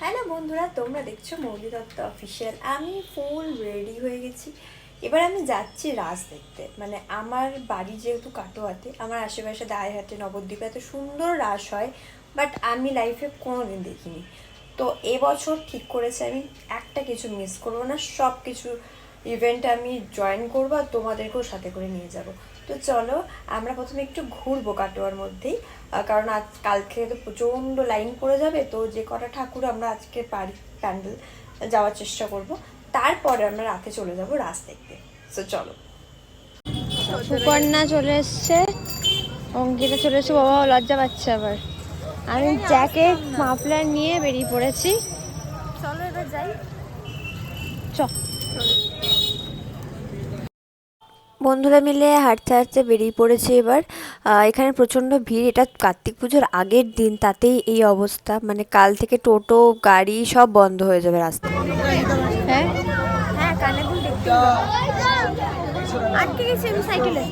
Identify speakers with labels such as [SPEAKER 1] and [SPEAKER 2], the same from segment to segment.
[SPEAKER 1] Hello বন্ধুরা, তোমরা দেখছ মৌলি দত্ত অফিসিয়াল আমি ফুল রেডি হয়ে গেছি। এবার আমি যাচ্ছি রাস দেখতে। মানে আমার বাড়ি যেহেতু কাটোয়াতে, আমার আশেপাশে দায়হাটে নবদ্বীপে এত সুন্দর রাস হয় বাট আমি লাইফে কোনো দিন দেখিনি। তো এবছর ঠিক করেছি আমি, একটা কিছু মিস করব না সব কিছু ইভেন্ট আমি জয়েন করব আর তোমাদেরকেও সাথে করে নিয়ে যাব। তো চলো আমরা প্রথমে একটু ঘুরবো কাটোয়ার মধ্যেই। কারণ আজ কালকে তো প্রচণ্ড লাইন পড়ে যাবে তো যে কটা ঠাকুর আমরা আজকে পারি প্যান্ডেল যাওয়ার চেষ্টা করব। তারপরে আমরা রাতে চলে যাব রাস দেখতে। তো চলো।
[SPEAKER 2] সুকন্যা চলে এসছে অঙ্কিতা চলে এসছে বাবা লজ্জা পাচ্ছে আবার। আমি জ্যাকেট মাফলার নিয়ে বেরিয়ে পড়েছি।
[SPEAKER 1] চলো এবার যাই।
[SPEAKER 2] চ।
[SPEAKER 1] বন্ধুরা মিলে হাঁটতে হাঁটতে বেরিয়ে পড়েছে এবার। এখানে প্রচণ্ড ভিড়। এটা কার্তিক পুজোর আগের দিন, তাতেই এই অবস্থা। মানে কাল থেকে টোটো, গাড়ি সব বন্ধ হয়ে যাবে রাস্তা
[SPEAKER 2] হ্যাঁ? হ্যাঁ আটকে আমি সাইকেলে।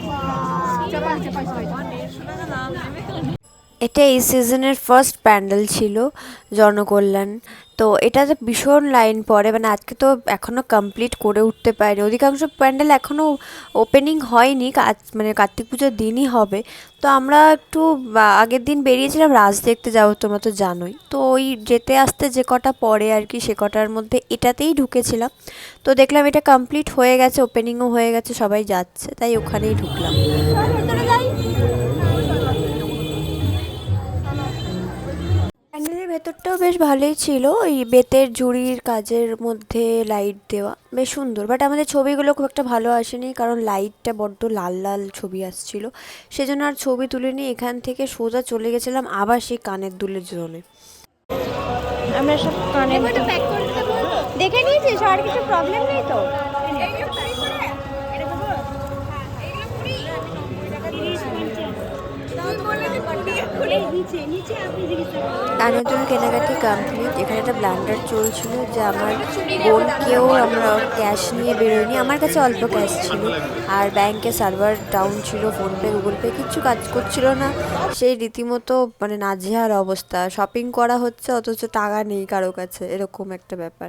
[SPEAKER 1] এটা এই সিজনের ফার্স্ট প্যান্ডেল ছিল জনকল্যাণ। তো এটাতে ভীষণ লাইন পড়ে মানে আজকে তো এখনও কমপ্লিট করে উঠতে পারিনি। অধিকাংশ প্যান্ডেল এখনও ওপেনিং হয়নি মানে কার্তিক পুজোর দিনই হবে। তো আমরা একটু আগের দিন বেরিয়েছিলাম, রাজ দেখতে যাব, তোমরা তো জানোই। তো ওই যেতে আসতে যে কটা পড়ে আর কি, সে কটার মধ্যে এটাতেই ঢুকেছিলাম। তো দেখলাম এটা কমপ্লিট হয়ে গেছে ওপেনিংও হয়ে গেছে, সবাই যাচ্ছে, তাই ওখানেই ঢুকলাম। বেশ ভালোই ছিল। ওই বেতের জুড়ির কাজের মধ্যে লাইট দেওয়া বেশ সুন্দর। বাট আমাদের ছবিগুলো খুব একটা ভালো আসেনি কারণ লাইটটা বড্ড লাল লাল ছবি আসছিল। সেজন্য আর ছবি তুলিনি। এখান থেকে সোজা চলে গেছিলাম আবার সেই কানের দুলের জোনে
[SPEAKER 2] আমরা সব কানে দেখে নিয়েছিস? আর কিছু প্রবলেম নেই তো?
[SPEAKER 1] কানের দুল কেনাকাটি কমপ্লিট এখানে একটা ব্লান্ডার চলছিল যে আমার বোনকেও আমরা ক্যাশ নিয়ে বেরোয়নি। আমার কাছে অল্প ক্যাশ ছিল। আর ব্যাংকে সার্ভার ডাউন ছিল ফোনপে গুগল পে কিচ্ছু কাজ করছিল না। সেই রীতিমতো মানে নাজেহাল অবস্থা। শপিং করা হচ্ছে, অথচ টাকা নেই কারও কাছে, এরকম একটা ব্যাপার।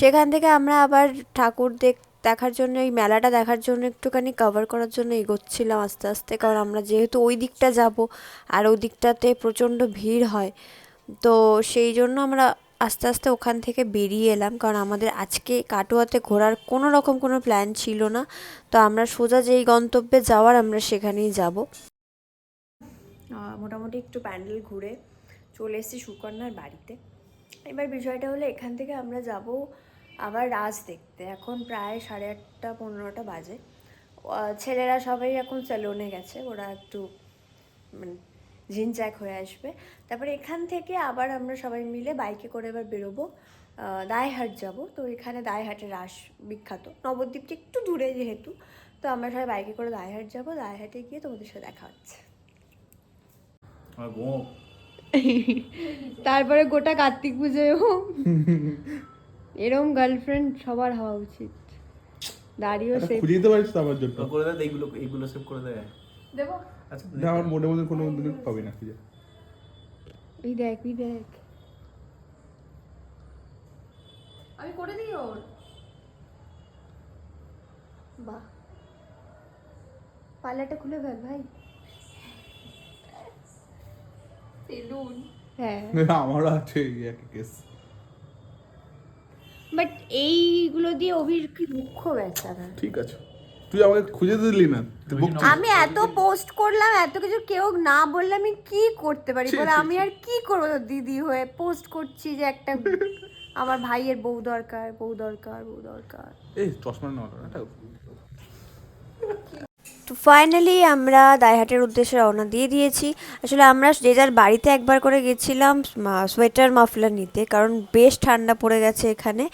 [SPEAKER 1] সেখান থেকে আমরা আবার ঠাকুর দেখ দেখার জন্য, এই মেলাটা দেখার জন্য একটুখানি কভার করার জন্য এগোচ্ছিলাম আস্তে আস্তে। কারণ আমরা যেহেতু ওই দিকটা যাব, আর ওই দিকটাতে প্রচণ্ড ভিড় হয় তো সেই জন্য আমরা আস্তে আস্তে ওখান থেকে বেরিয়ে এলাম। কারণ আমাদের আজকে কাটোয়াতে ঘোরার কোনো রকম কোনো প্ল্যান ছিল না। তো আমরা সোজা যেই গন্তব্যে যাওয়ার আমরা সেখানেই যাব। মোটামুটি একটু প্যান্ডেল ঘুরে চলে এসেছি সুকন্যার বাড়িতে। এবার বিষয়টা হলো এখান থেকে আমরা যাব আবার রাজ দেখতে। এখন প্রায় সাড়ে আটটা, পনেরোটা বাজে। ছেলেরা সবাই এখন সেলুনে গেছে। ওরা একটু মানে ঝিনচাক হয়ে আসবে। তারপরে এখান থেকে আবার আমরা সবাই মিলে বাইকে করে এবার বেরোবো দায়হাট যাব। তো এখানে দায়হাটের রাস বিখ্যাত। নবদ্বীপটা একটু দূরে যেহেতু তো আমরা সবাই বাইকে করে দায়হাট যাব। দায়হাটে গিয়ে তোমাদের সাথে দেখা হচ্ছে।
[SPEAKER 2] তারপরে গোটা কার্তিক পুজোয়ও এরম গার্লফ্রেন্ড সবার হওয়া উচিত। দাঁড়িয়েও
[SPEAKER 3] একটা
[SPEAKER 2] সে
[SPEAKER 3] খুঁজে দিতে পারিস আমার জন্য।
[SPEAKER 4] করে দেয় এইগুলো এইগুলো সেভ করে দেয়
[SPEAKER 5] দেবো?
[SPEAKER 4] আচ্ছা
[SPEAKER 3] না আমার মনে মধ্যে কোনো দিন পাবি না খুঁজে
[SPEAKER 2] ওই দেখ ওই দেখ।
[SPEAKER 5] আমি করে দিই ওর।
[SPEAKER 2] বাহ। পার্লারটা খুলে ফেল ভাই।
[SPEAKER 5] সেলুন
[SPEAKER 2] হ্যাঁ।
[SPEAKER 3] আমারও আছে এই একই কেস।
[SPEAKER 2] বাট এইগুলো দিয়ে অভির কি দুঃখ বেচারা
[SPEAKER 3] ঠিক আছে। তুই আমাকে খুঁজে দিলি না।
[SPEAKER 2] আমি এত পোস্ট করলাম এত কিছু কেউ না বললে আমি কি করতে পারি? বলে আমি আর কি করব? দিদি হয়ে পোস্ট করছি যে একটা আমার ভাইয়ের বউ দরকার বউ দরকার বউ দরকার।
[SPEAKER 3] এই চশমা নেওয়া এটা
[SPEAKER 1] তো ফাইনালি আমরা দায়হাটের উদ্দেশ্যে রওনা দিয়ে দিয়েছি। আসলে আমরা যে যার বাড়িতে একবার করে গেছিলাম সোয়েটার মাফলার নিতে, কারণ বেশ ঠান্ডা পড়ে গেছে এখানে,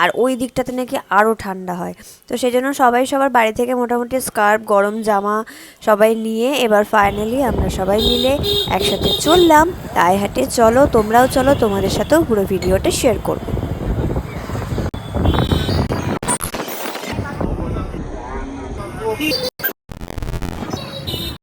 [SPEAKER 1] আর ওই দিকটাতে নাকি আরও ঠান্ডা হয়। তো সেই জন্য সবাই সবার বাড়ি থেকে মোটামুটি স্কার্ফ গরম জামা সবাই নিয়ে এবার ফাইনালি আমরা সবাই মিলে একসাথে চললাম। দায়হাটে চলো, তোমরাও চলো, তোমাদের সাথেও পুরো ভিডিওটা শেয়ার করব।